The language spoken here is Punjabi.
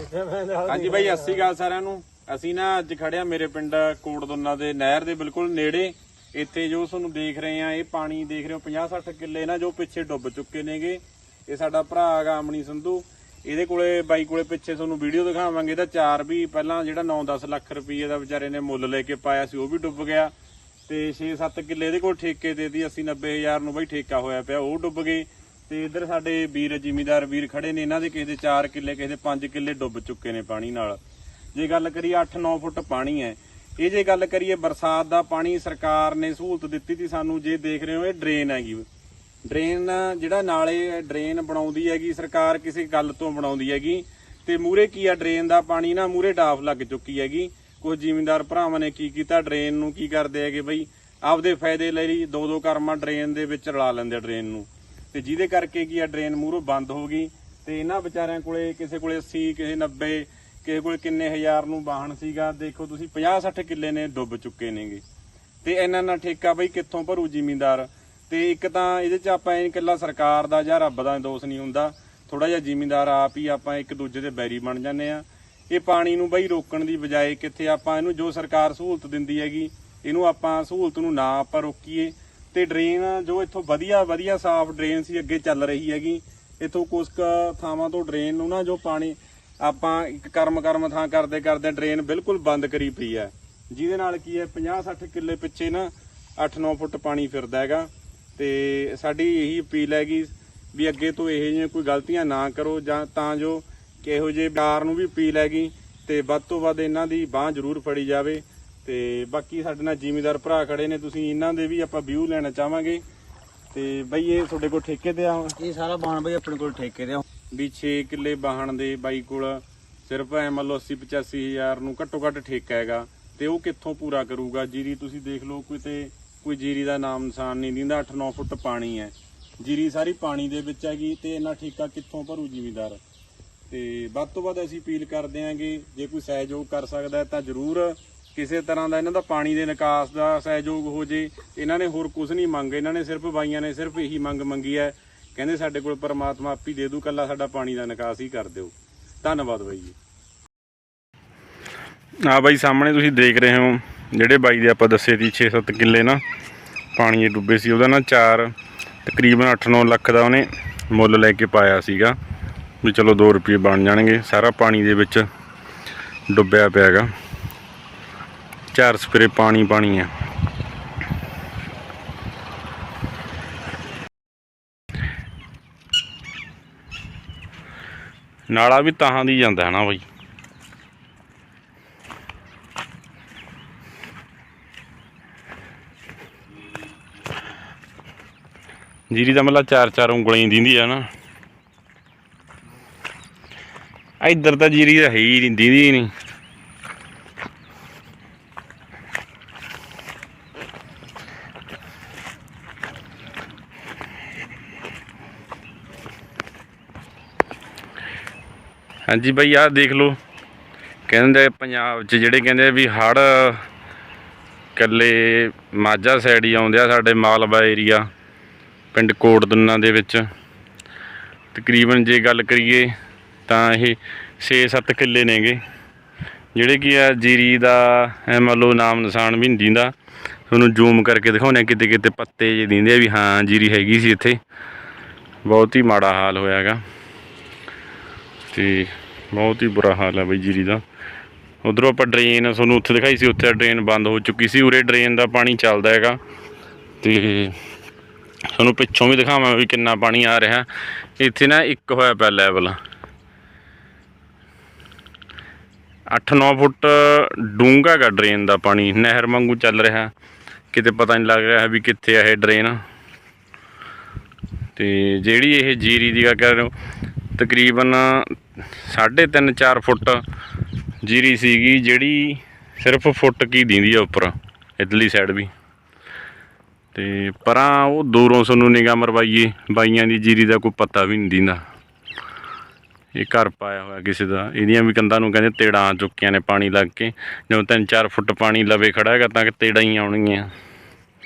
ਹਾਂਜੀ ਬਾਈ ਸਤਿ ਸ਼੍ਰੀ ਅਕਾਲ ਸਾਰਿਆਂ ਨੂੰ। ਅਸੀਂ ਨਾ ਅੱਜ ਖੜਿਆ ਮੇਰੇ ਪਿੰਡ ਕੋਟਦੁੰਨਾ ਦੇ ਨਹਿਰ ਦੇ ਬਿਲਕੁਲ ਨੇੜੇ। ਇੱਥੇ ਜੋ ਤੁਹਾਨੂੰ ਦੇਖ ਰਹੇ ਆ, ਇਹ ਪਾਣੀ ਦੇਖ ਰਹੇ ਹੋ 50 60 ਕਿੱਲੇ ਨਾ ਜੋ ਪਿੱਛੇ ਡੁੱਬ ਚੁੱਕੇ ਨੇਗੇ। ਇਹ ਸਾਡਾ ਭਰਾ ਹੈਗਾ ਅਮਨੀ ਸੰਧੂ। ਇਹਦੇ ਕੋਲੇ, ਬਾਈ ਕੋਲੇ ਪਿੱਛੇ ਤੁਹਾਨੂੰ ਵੀਡੀਓ ਦਿਖਾਵਾਂਗੇ। ਇਹਦਾ ਚਾਰ ਵੀ ਪਹਿਲਾਂ ਜਿਹੜਾ 9-10 ਲੱਖ ਰੁਪਏ ਦਾ ਵਿਚਾਰੇ ਨੇ ਮੁੱਲ ਲੈ ਕੇ ਪਾਇਆ ਸੀ, ਉਹ ਵੀ ਡੁੱਬ ਗਿਆ। ਤੇ 6-7 ਕਿੱਲੇ ਇਹਦੇ ਕੋਲ ਠੇਕੇ ਤੇ ਦੀ 80 90000 ਨੂੰ ਬਾਈ ਠੇਕਾ ਹੋਇਆ ਪਿਆ, ਉਹ ਡੁੱਬ ਗਏ। ਤੇ ਇੱਧਰ ਸਾਡੇ ਵੀਰ ਜ਼ਿਮੀਦਾਰ ਵੀਰ ਖੜੇ ਨੇ, ਇਹਨਾਂ ਦੇ ਕਿਸੇ ਦੇ 4 ਕਿੱਲੇ, ਕਿਸੇ ਦੇ 5 ਕਿੱਲੇ ਡੁੱਬ ਚੁੱਕੇ ਨੇ ਪਾਣੀ ਨਾਲ। ਜੇ ਗੱਲ ਕਰੀਏ 8-9 ਫੁੱਟ ਪਾਣੀ ਹੈ, ਇਹ ਜੇ ਗੱਲ ਕਰੀਏ ਬਰਸਾਤ ਦਾ ਪਾਣੀ ਸਰਕਾਰ ਨੇ ਸਹੂਲਤ ਦਿੱਤੀ ਸੀ ਸਾਨੂੰ, ਜੇ ਦੇਖ ਰਹੇ ਹੋ ਇਹ ਡਰੇਨ ਹੈਗੀ। ਡਰੇਨ ਜਿਹੜਾ ਨਾਲੇ ਡਰੇਨ ਬਣਾਉਂਦੀ ਹੈਗੀ, ਸਰਕਾਰ ਕਿਸੇ ਗੱਲ ਤੋਂ ਬਣਾਉਂਦੀ ਹੈਗੀ, ਤੇ ਮੂਰੇ ਕੀ ਆ ਡਰੇਨ ਦਾ ਪਾਣੀ ਨਾ ਮੂਰੇ ਡਾਫ ਲੱਗ ਚੁੱਕੀ ਹੈਗੀ। ਕੁਝ ਜ਼ਿਮੀਂਦਾਰ ਭਰਾਵਾਂ ਨੇ ਕੀ ਕੀਤਾ, ਡਰੇਨ ਨੂੰ ਕੀ ਕਰਦੇ ਹੈਗੇ ਬਈ, ਆਪਦੇ ਫਾਇਦੇ ਲਈ ਦੋ ਦੋ ਕਰਮਾਂ ਡਰੇਨ ਦੇ ਵਿੱਚ ਰਲਾ ਲੈਂਦੇ ਡਰੇਨ ਨੂੰ। ਤੇ ਜਿਹਦੇ ਕਰਕੇ ਕੀ ਆ, ਡਰੇਨ ਮੂਹਰੋਂ ਬੰਦ ਹੋ ਗਈ ਤੇ ਇਹਨਾਂ ਵਿਚਾਰਿਆਂ ਕੋਲੇ, ਕਿਸੇ ਕੋਲੇ 80 ਕਿਸੇ 90 ਕਿਸੇ ਕੋਲੇ ਕਿੰਨੇ ਹਜ਼ਾਰ ਨੂੰ ਵਾਹਣ ਸੀਗਾ। ਦੇਖੋ ਤੁਸੀਂ 50 60 ਕਿੱਲੇ ਨੇ ਡੁੱਬ ਚੁੱਕੇ ਨੇਗੇ। ਤੇ ਇਹਨਾਂ ਨਾਲ ਠੇਕਾ ਬਈ ਕਿੱਥੋਂ ਭਰੂ ਜ਼ਿਮੀਂਦਾਰ? ਤੇ ਇੱਕ ਤਾਂ ਇਹਦੇ ਚ ਆਪਾਂ ਇਹ ਇਕੱਲਾ ਸਰਕਾਰ ਦਾ ਜਾਂ ਰੱਬ ਦਾ ਦੋਸ਼ ਨਹੀਂ ਹੁੰਦਾ। ਥੋੜਾ ਜਿਹਾ ਜ਼ਿਮੀਂਦਾਰ ਆਪ ਹੀ ਆਪਾਂ ਇੱਕ ਦੂਜੇ ਦੇ ਬੈਰੀ ਬਣ ਜਾਂਦੇ ਆ। ਇਹ ਪਾਣੀ ਨੂੰ ਬਈ ਰੋਕਣ ਦੀ ਬਜਾਏ ਕਿੱਥੇ ਆਪਾਂ ਇਹਨੂੰ, ਜੋ ਸਰਕਾਰ ਸਹੂਲਤ ਦਿੰਦੀ ਹੈਗੀ, ਇਹਨੂੰ ਆਪਾਂ ਸਹੂਲਤ ਨੂੰ ਨਾ ਆਪਾਂ ਰੋਕੀਏ। ਤੇ ਡਰੇਨ ਜੋ ਇੱਥੋਂ ਵਧੀਆ ਵਧੀਆ ਸਾਫ਼ ਡਰੇਨ ਸੀ, ਅੱਗੇ ਚੱਲ ਰਹੀ ਹੈਗੀ। ਇੱਥੋਂ ਕੁਝ ਕੁ ਥਾਵਾਂ ਤੋਂ ਡਰੇਨ ਨੂੰ ਨਾ ਜੋ ਪਾਣੀ ਆਪਾਂ ਇੱਕ ਕਰਮ ਕਰਮ ਥਾਂ ਕਰਦੇ ਕਰਦੇ ਡਰੇਨ ਬਿਲਕੁਲ ਬੰਦ ਕਰੀ ਪਈ ਹੈ। ਜਿਹਦੇ ਨਾਲ ਕੀ ਹੈ 50 60 ਕਿੱਲੇ ਪਿੱਛੇ ਨਾ 8-9 ਫੁੱਟ ਪਾਣੀ ਫਿਰਦਾ ਹੈਗਾ। ਤੇ ਸਾਡੀ ਇਹੀ ਅਪੀਲ ਹੈਗੀ ਵੀ ਅੱਗੇ ਤੋਂ ਇਹੋ ਜਿਹੀਆਂ ਕੋਈ ਗਲਤੀਆਂ ਨਾ ਕਰੋ, ਜਾਂ ਤਾਂ ਜੋ ਕਿਹੋ ਜਿਹੇ ਬਿਆਰ ਨੂੰ ਵੀ ਅਪੀਲ ਹੈਗੀ ਤੇ ਵੱਧ ਤੋਂ ਵੱਧ ਇਹਨਾਂ ਦੀ ਬਾਹ ਜ਼ਰੂਰ ਫੜੀ ਜਾਵੇ। ਤੇ ਬਾਕੀ ਸਾਡੇ ਨਾਲ ਜ਼ਿਮੀਦਾਰ ਭਰਾ ਖੜੇ ਨੇ ਤੁਸੀਂ ਇਹਨਾਂ ਦੇ ਵੀ ਆਪਾਂ ਵਿਊ ਲੈਣਾ ਚਾਹਾਂਗੇ। ਤੇ ਬਈ ਇਹ ਤੁਹਾਡੇ ਕੋਲ ਠੇਕੇ ਤੇ ਆ ਇਹ ਸਾਰਾ ਬਾਣ ਬਈ ਆਪਣੇ ਕੋਲ ਠੇਕੇ ਤੇ ਆ। ਵੀ 6 ਕਿੱਲੇ ਵਾਹਣ ਦੇ ਬਾਈ ਕੋਲ ਸਿਰਫ ਐ ਮੰਨ ਲਓ 80 85 ਹਜ਼ਾਰ ਨੂੰ ਘੱਟੋ ਘੱਟ ਠੇਕਾ ਹੈਗਾ ਤੇ ਉਹ ਕਿੱਥੋਂ ਪੂਰਾ ਕਰੂਗਾ? ਜੀਰੀ ਤੁਸੀਂ ਦੇਖ ਲਓ ਕੋਈ ਤੇ ਕੋਈ ਜੀਰੀ ਦਾ ਨਾਮ ਨਿਸ਼ਾਨ ਨਹੀਂ ਦਿੰਦਾ 8-9 ਫੁੱਟ ਪਾਣੀ ਹੈ। ਜੀਰੀ ਸਾਰੀ ਪਾਣੀ ਦੇ ਵਿੱਚ ਹੈਗੀ ਤੇ ਇਹਨਾਂ ਠੇਕਾ ਕਿੱਥੋਂ ਭਰੂ ਜ਼ਿਮੀਦਾਰ? ਤੇ ਵੱਧ ਤੋਂ ਵੱਧ ਅਸੀਂ ਅਪੀਲ ਕਰਦੇ ਆਂਗੇ ਜੇ ਕੋਈ ਸਹਿਯੋਗ ਕਰ ਸਕਦਾ ਤਾਂ ਜ਼ਰੂਰ ਕਿਸੇ ਤਰ੍ਹਾਂ ਦਾ ਇਹਨਾਂ ਦਾ ਪਾਣੀ ਦੇ ਨਿਕਾਸ ਦਾ ਸਹਿਯੋਗ ਹੋ ਜੇ, ਇਹਨਾਂ ਨੇ ਹੋਰ ਕੁਝ ਨਹੀਂ ਮੰਗ, ਇਹਨਾਂ ਨੇ ਸਿਰਫ ਬਾਈਆਂ ਨੇ ਸਿਰਫ ਇਹੀ ਮੰਗ ਮੰਗੀ ਹੈ। ਕਹਿੰਦੇ ਸਾਡੇ ਕੋਲ ਪਰਮਾਤਮਾ ਆਪ ਹੀ ਦੇ ਦੂ ਕੱਲਾ ਸਾਡਾ ਪਾਣੀ ਦਾ ਨਿਕਾਸ ਹੀ ਕਰ ਦਿਓ। ਧੰਨਵਾਦ ਬਾਈ ਜੀ। ਆ ਬਾਈ, ਸਾਹਮਣੇ ਤੁਸੀਂ ਦੇਖ ਰਹੇ ਹੋ, ਜਿਹੜੇ ਬਾਈ ਦੇ ਆਪਾਂ ਦੱਸੇ ਸੀ 6-7 ਕਿੱਲੇ ਨਾ, ਪਾਣੀ 'ਚ ਡੁੱਬੇ ਸੀ, ਉਹਦਾ ਨਾ 4 ਤਕਰੀਬਨ 8-9 ਲੱਖ ਦਾ ਉਹਨੇ ਮੁੱਲ ਲੈ ਕੇ ਪਾਇਆ ਸੀਗਾ, ਵੀ ਚਲੋ 2 ਰੁਪਏ ਬਣ ਜਾਣਗੇ, ਸਾਰਾ ਪਾਣੀ ਦੇ ਵਿੱਚ ਡੁੱਬਿਆ ਪਿਆ ਹੈਗਾ ਚਾਰ ਸਪਰੇ ਪਾਣੀ ਪਾਣੀ ਆ। ਨਾਲਾ ਵੀ ਤਾਹਾਂ ਦੀ ਜਾਂਦਾ ਹੈ ਨਾ ਬਾਈ। ਜੀਰੀ ਦਾ ਮਤਲਬ ਚਾਰ ਚਾਰ ਉਂਗਲਾਂ ਹੀ ਦਿੰਦੀ ਆ ਨਾ। ਇੱਧਰ ਤਾਂ ਜੀਰੀ ਤਾਂ ਹੈ ਹੀ ਦਿੰਦੀ ਹੀ ਨਹੀਂ। ਹਾਂਜੀ ਬਾਈ, ਆਹ ਦੇਖ ਲਓ। ਕਹਿੰਦੇ ਪੰਜਾਬ 'ਚ ਜਿਹੜੇ ਕਹਿੰਦੇ ਵੀ ਹੜ ਕੱਲੇ ਮਾਝਾ ਸਾਈਡ ਹੀ ਆਉਂਦੇ ਆ ਸਾਡੇ ਮਾਲਵਾ ਏਰੀਆ ਪਿੰਡ ਕੋਟਦੁੰਨਾ ਦੇ ਵਿੱਚ। ਤਕਰੀਬਨ ਜੇ ਗੱਲ ਕਰੀਏ ਤਾਂ ਇਹ 6-7 ਕਿੱਲੇ ਨੇਗੇ। ਜਿਹੜੇ ਕੀ ਆ, ਜੀਰੀ ਦਾ ਮੰਨ ਲਓ ਨਾਮ ਨਿਸ਼ਾਨ ਵੀ ਨਹੀਂ ਦਾ ਤੁਹਾਨੂੰ ਜ਼ੂਮ ਕਰਕੇ ਦਿਖਾਉਣੇ ਕਿਤੇ ਕਿਤੇ ਪੱਤੇ ਜੇ ਦਿੰਦੇ ਆ ਵੀ ਹਾਂ ਜੀਰੀ ਹੈਗੀ ਸੀ ਇੱਥੇ। ਬਹੁਤ ਹੀ ਮਾੜਾ ਹਾਲ ਹੋਇਆ ਹੈਗਾ। ਤੇ ਬਹੁਤ ਹੀ ਬੁਰਾ ਹਾਲ ਹੈ ਬਈ ਜੀਰੀ ਦਾ ਉਧਰੋਂ ਆਪਾਂ ਡਰੇਨ ਤੁਹਾਨੂੰ ਉੱਥੇ ਦਿਖਾਈ ਸੀ, ਉੱਥੇ ਡਰੇਨ ਬੰਦ ਹੋ ਚੁੱਕੀ ਸੀ। ਉਰੇ ਡਰੇਨ ਦਾ ਪਾਣੀ ਚੱਲਦਾ ਹੈਗਾ। ਤੇ ਤੁਹਾਨੂੰ ਪਿੱਛੋਂ ਵੀ ਦਿਖਾਵਾਂ ਵੀ ਕਿੰਨਾ ਪਾਣੀ ਆ ਰਿਹਾ। ਇੱਥੇ ਨਾ ਇੱਕ ਹੋਇਆ ਪਿਆ ਲੈਵਲ। 8-9 ਫੁੱਟ ਡੂੰਘਾ ਹੈਗਾ ਡਰੇਨ ਦਾ ਪਾਣੀ। ਨਹਿਰ ਵਾਂਗੂ ਚੱਲ ਰਿਹਾ। ਕਿਤੇ ਪਤਾ ਨਹੀਂ ਲੱਗ ਰਿਹਾ ਵੀ ਕਿੱਥੇ ਆ ਇਹ ਡਰੇਨ। ਤੇ ਜਿਹੜੀ ਇਹ ਜੀਰੀ ਦੀ ਗੱਲ ਕਰ ਰਹੇ ਹੋ ਤਕਰੀਬਨ 3.5 4 ਫੁੱਟ ਜੀਰੀ ਸੀਗੀ, ਜਿਹੜੀ ਸਿਰਫ ਫੁੱਟ ਕੀ ਦਿੰਦੀ ਆ ਉੱਪਰ, ਇਧਰਲੀ ਸਾਈਡ ਵੀ। ਤੇ ਪਰਾਂ ਉਹ ਦੂਰੋਂ ਸਾਨੂੰ ਨਿਗਾਹ ਮਰਵਾਈਏ, ਬਾਈਆਂ ਦੀ ਜੀਰੀ ਦਾ ਕੋਈ ਪਤਾ ਵੀ ਨਹੀਂ ਦਿੰਦਾ। ਇਹ ਘਰ ਪਾਇਆ ਹੋਇਆ ਕਿਸੇ ਦਾ, ਇਹਦੀਆਂ ਵੀ ਕੰਧਾਂ ਨੂੰ ਕਹਿੰਦੇ ਤੇੜਾਂ ਆ ਚੁੱਕੀਆਂ ਨੇ ਪਾਣੀ ਲੱਗ ਕੇ, ਜਦੋਂ 3-4 ਫੁੱਟ ਪਾਣੀ ਲਵੇ ਖੜਾ ਹੈਗਾ ਤਾਂ ਕਿ ਤੇੜਾਂ ਹੀ ਆਉਣਗੀਆਂ।